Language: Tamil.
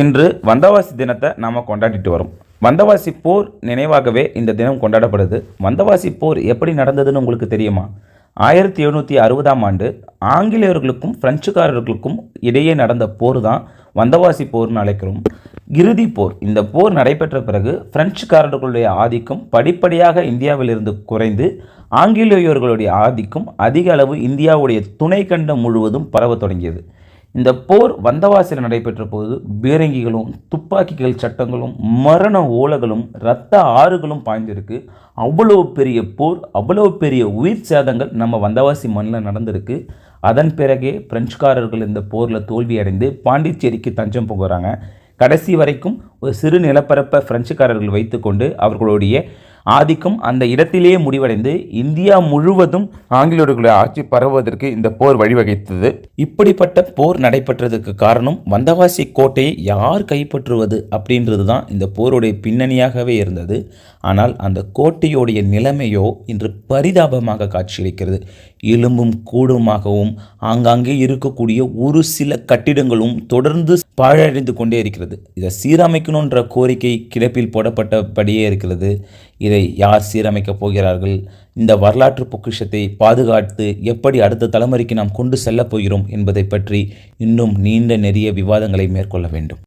இன்று வந்தவாசி தினத்தை நாம் கொண்டாடிட்டு வரோம். வந்தவாசி போர் நினைவாகவே இந்த தினம் கொண்டாடப்படுது. வந்தவாசி போர் எப்படி நடந்ததுன்னு உங்களுக்கு தெரியுமா? ஆயிரத்தி எழுநூற்றி அறுபதாம் ஆண்டு ஆங்கிலேயர்களுக்கும் பிரெஞ்சுக்காரர்களுக்கும் இடையே நடந்த போர் தான் வந்தவாசி போர்னு அழைக்கிறோம். இறுதி போர். இந்த போர் நடைபெற்ற பிறகு பிரெஞ்சுக்காரர்களுடைய ஆதிக்கம் படிப்படியாக இந்தியாவிலிருந்து குறைந்து ஆங்கிலேயர்களுடைய ஆதிக்கம் அதிக அளவு இந்தியாவுடைய துணை கண்டம் முழுவதும் பரவத் தொடங்கியது. இந்த போர் வந்தவாசியில் நடைபெற்ற போது பீரங்கிகளும் துப்பாக்கிகள் சட்டங்களும் மரண ஓலைகளும் இரத்த ஆறுகளும் பாய்ந்திருக்கு. அவ்வளோ பெரிய போர் அவ்வளோ பெரிய உயிர் சேதங்கள் நம்ம வந்தவாசி மண்ணில் நடந்திருக்கு. அதன் பிறகே பிரெஞ்சுக்காரர்கள் இந்த போரில் தோல்வியடைந்து பாண்டிச்சேரிக்கு தஞ்சம் புகுறாங்க. கடைசி வரைக்கும் ஒரு சிறு நிலப்பரப்பை பிரெஞ்சுக்காரர்கள் வைத்துக்கொண்டு அவர்களுடைய ஆதிக்கம் அந்த இடத்திலேயே முடிவடைந்து இந்தியா முழுவதும் ஆங்கிலேயர்களுடைய ஆட்சி பரவுவதற்கு இந்த போர் வழிவகுத்தது. இப்படிப்பட்ட போர் நடைபெற்றதுக்கு காரணம் வந்தவாசி கோட்டையை யார் கைப்பற்றுவது அப்படின்றது தான் இந்த போருடைய பின்னணியாகவே இருந்தது. ஆனால் அந்த கோட்டையுடைய நிலைமையோ இன்று பரிதாபமாக காட்சியளிக்கிறது. எலும்பும் கூடுமாகவும் ஆங்காங்கே இருக்கக்கூடிய ஒரு சில கட்டிடங்களும் தொடர்ந்து பாழடைந்து கொண்டே இருக்கிறது. இதை சீரமைக்கணுன்ற கோரிக்கை கிடப்பில் போடப்பட்டபடியே இருக்கிறது. இதை யார் சீரமைக்கப் போகிறார்கள்? இந்த வரலாற்று பொக்கிஷத்தை பாதுகாத்து எப்படி அடுத்த தலைமுறைக்கு நாம் கொண்டு செல்லப் போகிறோம் என்பதை பற்றி இன்னும் நீண்ட நெறிய விவாதங்களை மேற்கொள்ள வேண்டும்.